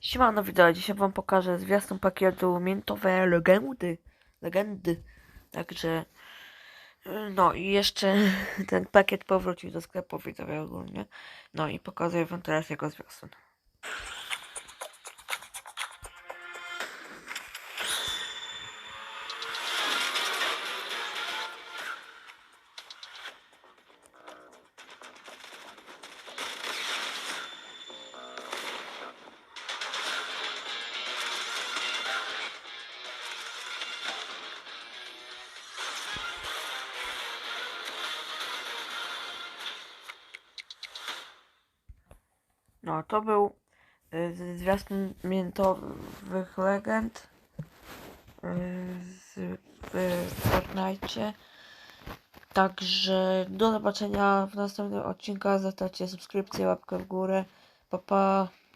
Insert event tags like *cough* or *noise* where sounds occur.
Siemano widzowie, dzisiaj wam pokażę zwiastun pakietu Miętowe Legendy. Legendy. Także... No i jeszcze *laughs* ten pakiet powrócił do sklepu widzowie ogólnie. No i pokazuję wam teraz jego zwiastun. No to był y, zwiastun Miętowych Legend y, z, w Fortnite. Także do zobaczenia w następnym odcinku. Zostawcie subskrypcję, łapkę w górę. Pa pa.